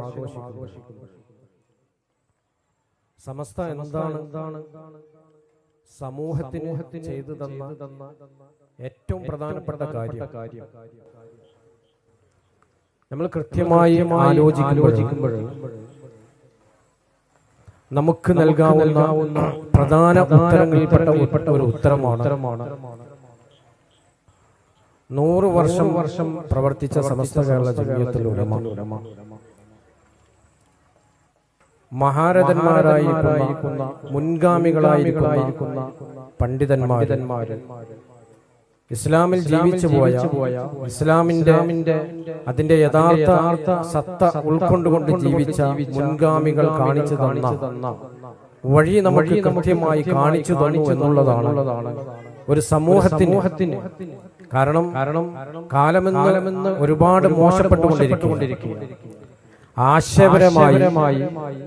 ആഘോഷിക്കുന്നു. സമസ്ത എന്താണ് എന്താണ് സമൂഹത്തിന് ചെയ്തു തന്ന ഏറ്റവും പ്രധാനപ്പെട്ട കാര്യം? നമ്മൾ കൃത്യമായി ആലോചിക്കുമ്പോൾ നമുക്ക് നൽകാവുന്ന പ്രധാന ഉത്തരങ്ങളിൽപ്പെട്ട ഉൾപ്പെട്ട ഒരു ഉത്തരമാണ് നൂറ് വർഷം വർഷം പ്രവർത്തിച്ച സമസ്ത കേരള ജമീയത്തുൽ ഉലമ മഹാരഥന്മാരായിരിക്കുന്ന മുൻഗാമികളായിരിക്കുന്ന പണ്ഡിതന്മാര്. ഇസ്ലാമിൽ ജീവിച്ചു പോയ ഇസ്ലാമിന്റെ അതിന്റെ യഥാർത്ഥ സത്ത ഉൾക്കൊണ്ടുകൊണ്ട് ജീവിച്ച മുൻഗാമികൾ കാണിച്ചു തന്ന വഴി നമുക്ക് കൃത്യമായി കാണിച്ചു തന്നു എന്നുള്ളതാണ് ഒരു സമൂഹത്തിന്. കാരണം കാലമെന്ന് ഒരുപാട് മോശപ്പെട്ടുകൊണ്ടിരിക്കും ആശയപരമായി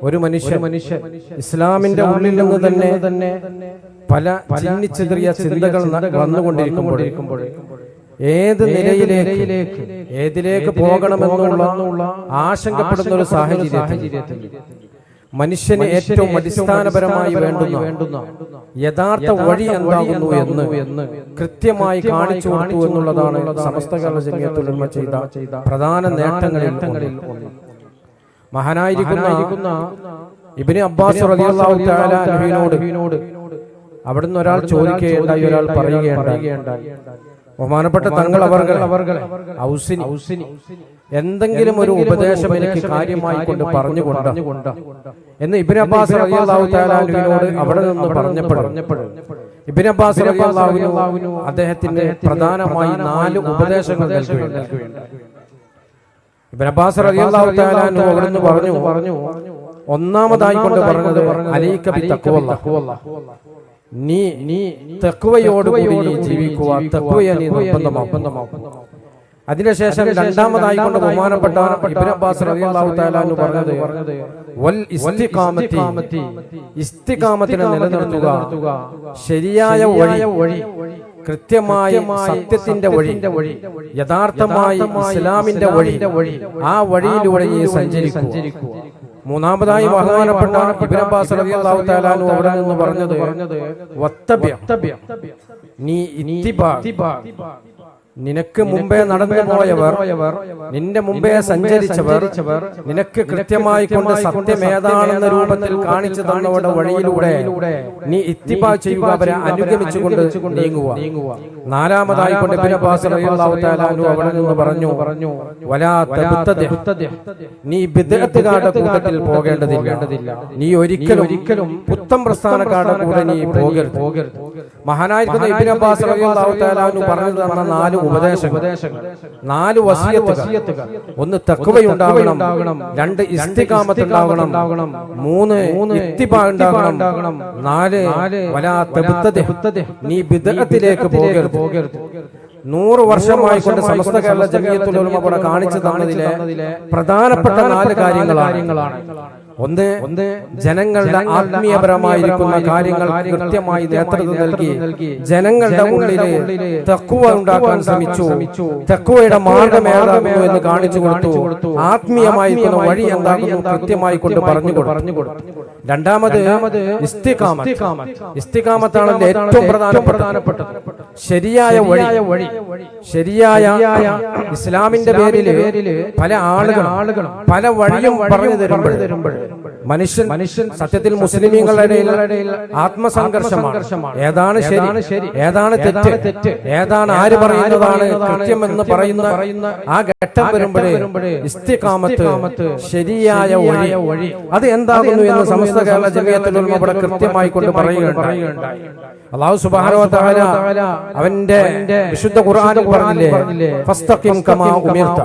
ഒരു മനുഷ്യ മനുഷ്യ ഇസ്ലാമിന്റെ ഉള്ളിൽ നിന്ന് തന്നെ തന്നെ പല ചിന്നിച്ചിതറിയ ചിന്തകൾ വന്നുകൊണ്ടിരിക്കുമ്പോൾ ഏത് നിലയിലേക്ക് ഏതിലേക്ക് പോകണമെന്നുള്ള ആശങ്കപ്പെടുന്ന ഒരു സാഹചര്യത്തിൽ മനുഷ്യന് ഏറ്റവും അടിസ്ഥാനപരമായി വേണ്ടുന്ന യഥാർത്ഥ വഴി എന്താകുന്നു എന്ന് കൃത്യമായി കാണിച്ചു കൊടുത്തു എന്നുള്ളതാണ് സമസ്ത കേരള ചെയ്ത പ്രധാന നേട്ടങ്ങളിൽ ഒന്ന്. മഹാനായിരിക്കുന്ന ഇബിന് അബ്ബാസ് അവിടുന്ന് ഒരാൾ ചോദിക്കുകയുണ്ടായി ഒരാൾ പറയുകയുണ്ടായി. ബഹുമാനപ്പെട്ട തങ്ങൾ അവർ ഔസിനി. എന്തെങ്കിലും ഒരു ഉപദേശം എനിക്ക് കാര്യമായി കൊണ്ട് പറഞ്ഞു പറഞ്ഞുകൊണ്ട്? എന്ന് ഇബിൻ അബ്ബാസ് റളിയല്ലാഹു അവിടെ നിന്ന് പറഞ്ഞപ്പോൾ ഇബിൻ അബ്ബാസ് റളിയല്ലാഹു അദ്ദേഹത്തിന്റെ പ്രധാനമായി നാല് ഉപദേശങ്ങൾ നൽകുകയുണ്ടായി. അബ്ബാസ് റളിയല്ലാഹു തആല അൻഹു പറഞ്ഞു പറഞ്ഞു ഒന്നാമതായി കൊണ്ട് പറഞ്ഞത് അലൈക ബി നീ നീ തഖ്വയോടുകൂടി നീ ജീവിക്കുക തഖ്വയെ നീ നിർബന്ധമാക്കും. അതിനുശേഷം രണ്ടാമതായി കൊണ്ട് ബഹുമാനപ്പെട്ട ഇബ്നു അബ്ബാസ് റളിയല്ലാഹു തആല അൻഹു പറഞ്ഞത് വൽ ഇസ്തിഖാമത്തി. ഇസ്തിഖാമത്തിനെ നിലനിർത്തുക. ശരിയായ വഴി. കൃത്യമായ സത്യത്തിന്റെ വഴി യഥാർത്ഥമായ ഇസ്ലാമിന്റെ വഴി ആ വഴിയിലൂടെ നീ സഞ്ചരിക്കൂ മൂന്നാമതായി ബഹുമാനപ്പെട്ട റളിയല്ലാഹു തആല അൻഹു അവിടെ നിന്ന് പറഞ്ഞത് വത്തബ്യ നീ ഇത്തിബാ നിനക്ക് മുമ്പേ നടന്നു പോയവർ നിന്റെ മുമ്പേ സഞ്ചരിച്ചവർ നിനക്ക് കൃത്യമായി കൊണ്ട് സത്യം ഏതാണെന്ന രൂപത്തിൽ കാണിച്ചു തന്നവരുടെ വഴിയിലൂടെ നീ ഇത്തിബാ ചെയ്യുക അവരെ അനുഗമിച്ചുകൊണ്ട് നീങ്ങുക. നാലാമതായി കൊണ്ട് അവിടെ നിന്ന് പറഞ്ഞു പറഞ്ഞു നീ ബിദ്അത്തുകാരുടെ കൂട്ടത്തിൽ പോകേണ്ടതില്ല. നീ ഒരിക്കലും ഒരിക്കലും പുത്തം പ്രസ്ഥാനക്കാരുടെ കൂടെ നീ പോകരുത്. പോകരുത്. മഹാനായിരിക്കുന്ന ഇബിൻ അബ്ബാസ് റളിയല്ലാഹു തആല അൻഹു പറഞ്ഞു തന്ന നാല് ഉപദേശങ്ങൾ. നാല് വസിയത്തുകൾ. ഒന്ന് തഖ്വയുണ്ടാകണം രണ്ട് ഇസ്തിഖാമത്ത് ഉണ്ടാകണം മൂന്ന് ഇത്തിബാ ഉണ്ടാകണം നാല് വലാ തബ്തദി നീ ബിദ്അത്തിലേക്ക് പോകരുത്. നൂറ് വർഷമായി കൊണ്ട് സമസ്ത കേരള ജമീയത്തുൽ ഉലമ കാണിച്ചു തന്നതിലെ പ്രധാനപ്പെട്ട നാല് കാര്യങ്ങളാണ്. ഒന്ന് ഒന്ന് ജനങ്ങളുടെ ആത്മീയപരമായിരിക്കുന്ന കാര്യങ്ങൾ കൃത്യമായി നേതൃത്വം നൽകി ജനങ്ങളുടെ ഉള്ളിൽ തക്കുവ ഉണ്ടാക്കാൻ ശ്രമിച്ചു. തക്കുവയുടെ മാർഗം ഏതാകുന്നു എന്ന് കാണിച്ചു കൊടുത്തു. ആത്മീയമായിരിക്കുന്ന വഴി എന്താകുന്നു കൃത്യമായി കൊണ്ട് പറഞ്ഞു കൊടുത്തു. രണ്ടാമത് ഇസ്തിഖാമത്ത്. ഇസ്തിഖാമത്താണ് ഇതിന്റെ ഏറ്റവും പ്രധാനപ്പെട്ടത്. ശരിയായ വഴി ശരിയായ ഇസ്ലാമിന്റെ പേരിൽ പല ആളുകൾ ആളുകളും പല വഴിയും പറഞ്ഞു തരുമ്പോൾ മനുഷ്യൻ മനുഷ്യൻ സത്യത്തിൽ മുസ്ലിമീങ്ങളുടെ ഇടയിൽ ആത്മസംഘർഷമാണ്. ഏതാണ് ശരി? ഏതാണ് തെറ്റ്? ഏതാണ് ആര് പറയുന്നതാണ് കൃത്യമെന്ന് പറയുന്ന ആ ഘട്ടം വരുമ്പോഴേ ഇസ്തിഖാമത്ത് ശരിയായ വഴി. അത് എന്താകുന്നു എന്ന് സമസ്ത കേരള ജമീയത്തിൽ കൃത്യമായി കൊണ്ട് പറയുകയുണ്ടായി. അള്ളാഹു സുബാനോ തആല അവന്റെ വിശുദ്ധ ഖുർആനിൽ പറഞ്ഞില്ലേ? ഫസ്തഖിം കമാ ഉമിർത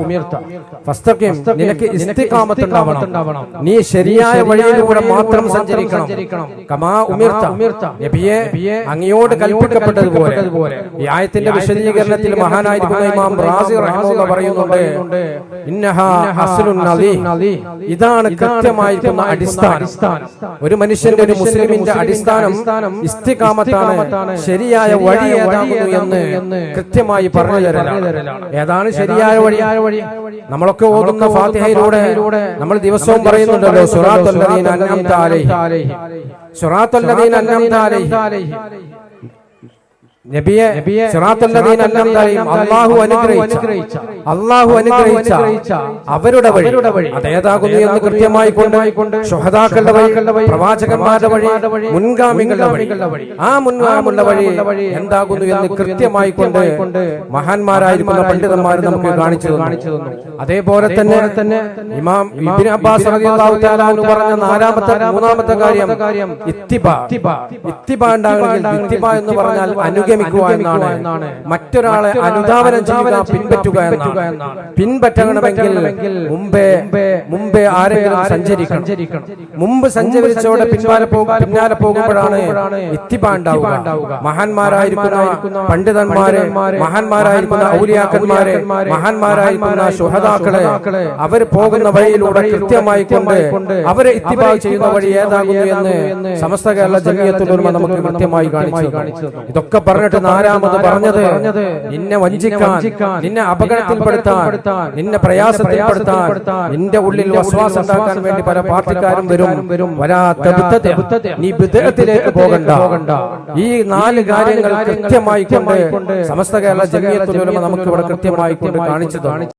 ഫസ്തഖിം നിനക്ക് ഇസ്തിഖാമത്ത് ഉണ്ടാവണം നീ ശരിയായ വഴിയിലൂടെ മാത്രം സഞ്ചരിക്കണം. കമാ ഉമിർത നബിയെ അങ്ങയോട് കൽപ്പിക്കപ്പെട്ടതുപോലെ. ഈ ആയത്തിന്റെ വിശദീകരണത്തിൽ മഹാനായിരിക്കുന്ന ഇമാം റാസി റഹ്മത്തുള്ള പറയുന്നുണ്ട് ഇന്നഹാ അസ്ലുൻ നദീ ഇതാണ് കൃത്യമായിരിക്കുന്ന അടിസ്ഥാനം. ഒരു മനുഷ്യന്റെ ഒരു മുസ്ലിമിന്റെ അടിസ്ഥാനം ഇസ്തിഖാമത്താണ്. ശരിയായ വഴി ഏതാകുന്നു ഏതാകുന്നു എന്ന് കൃത്യമായി പറഞ്ഞു തരലാണ് ഏതാണ് ശരിയായ വഴി? നമ്മളൊക്കെ ഓതുന്ന ഫാത്തിഹയിലൂടെ നമ്മൾ ദിവസവും പറയുന്നുണ്ടല്ലോ സുറാത്തല്ലതീൻ അന്നം താലേ സുറാത്തല്ലതീൻ അന്നം അലൈഹി നബിയെ അള്ളാഹു അനുഗ്രഹിച്ച അല്ലാഹു അനുഗ്രഹിച്ച അവരുടെ വഴി അതേതാകുന്നു എന്ന് കൃത്യമായി കൊണ്ട് ശുഹദാക്കളുടെ വഴി പ്രവാചകന്മാരുടെ വഴി മുൻഗാമികളുടെ വഴി ആ മുൻഗാമുള്ള വഴി എന്താകുന്നു എന്ന് കൃത്യമായി കൊണ്ട് മഹാന്മാരായിരിക്കുന്ന പണ്ഡിതന്മാർ നമുക്ക് കാണിച്ചു തന്നു. അതേപോലെ തന്നെ തന്നെ ഇമാം ഇബ്നു അബ്ബാസ് പറഞ്ഞ നാലാമത്തെ മൂന്നാമത്തെ കാര്യം ഇത്തിബ. ഇത്തിബ. ഉണ്ടാകണമെങ്കിൽ ഇത്തിബ എന്ന് പറഞ്ഞാൽ അനുഗമിക്കുക എന്നാണ്. മറ്റൊരാളെ അനുധാവനം ചെയ്യുക പിൻപറ്റുക എന്നാണ്. പിൻപറ്റണമെങ്കിൽ മുമ്പേ മുമ്പേ ആരെങ്കിലും സഞ്ചരിക്കണം. മുമ്പ് സഞ്ചരിച്ചോടെ പിന്നാലെ പോകും പിന്നാലെ പോകുമ്പോഴാണ് ഇത്തിബ ഉണ്ടാവുക മഹാന്മാരായിരിക്കുന്ന പണ്ഡിതന്മാരെ മഹാന്മാരായിരിക്കുന്ന ഔലിയാക്കന്മാരെ മഹാന്മാരായിരിക്കുന്ന ശുഹതാക്കളെ അവർ പോകുന്ന വഴിയിലൂടെ കൃത്യമായി കൊണ്ട് അവരെ ഇത്തിബാ ചെയ്യുന്ന വഴി ഏതാകുന്നു എന്ന് സമസ്ത കേരള ജനീയത്തിൽ നമുക്ക് കൃത്യമായി കാണിച്ചു ഇതൊക്കെ പറഞ്ഞിട്ട് നാലാമത് പറഞ്ഞത്? നിന്നെ വഞ്ചിക്കാൻ നിന്നെ അപകടത്തിൽപ്പെടുത്താൻ നിന്നെ പ്രയാസത്തിൽപ്പെടുത്താൻ നിന്റെ ഉള്ളിൽ വസ്വാസം ഉണ്ടാക്കാൻ വേണ്ടി പല പാർട്ടിക്കാരും വരും. വരാത്ത ബിദ്അത്ത്. നീ വിദേഹത്തിലേക്ക് പോകണ്ട. ഈ നാല് കാര്യങ്ങൾ കൃത്യമായി കൊണ്ട് സമസ്ത കേരള ജമീയത്തുലമ നമുക്ക് ഇവിടെ കൃത്യമായി കൊണ്ട് കാണിച്ചു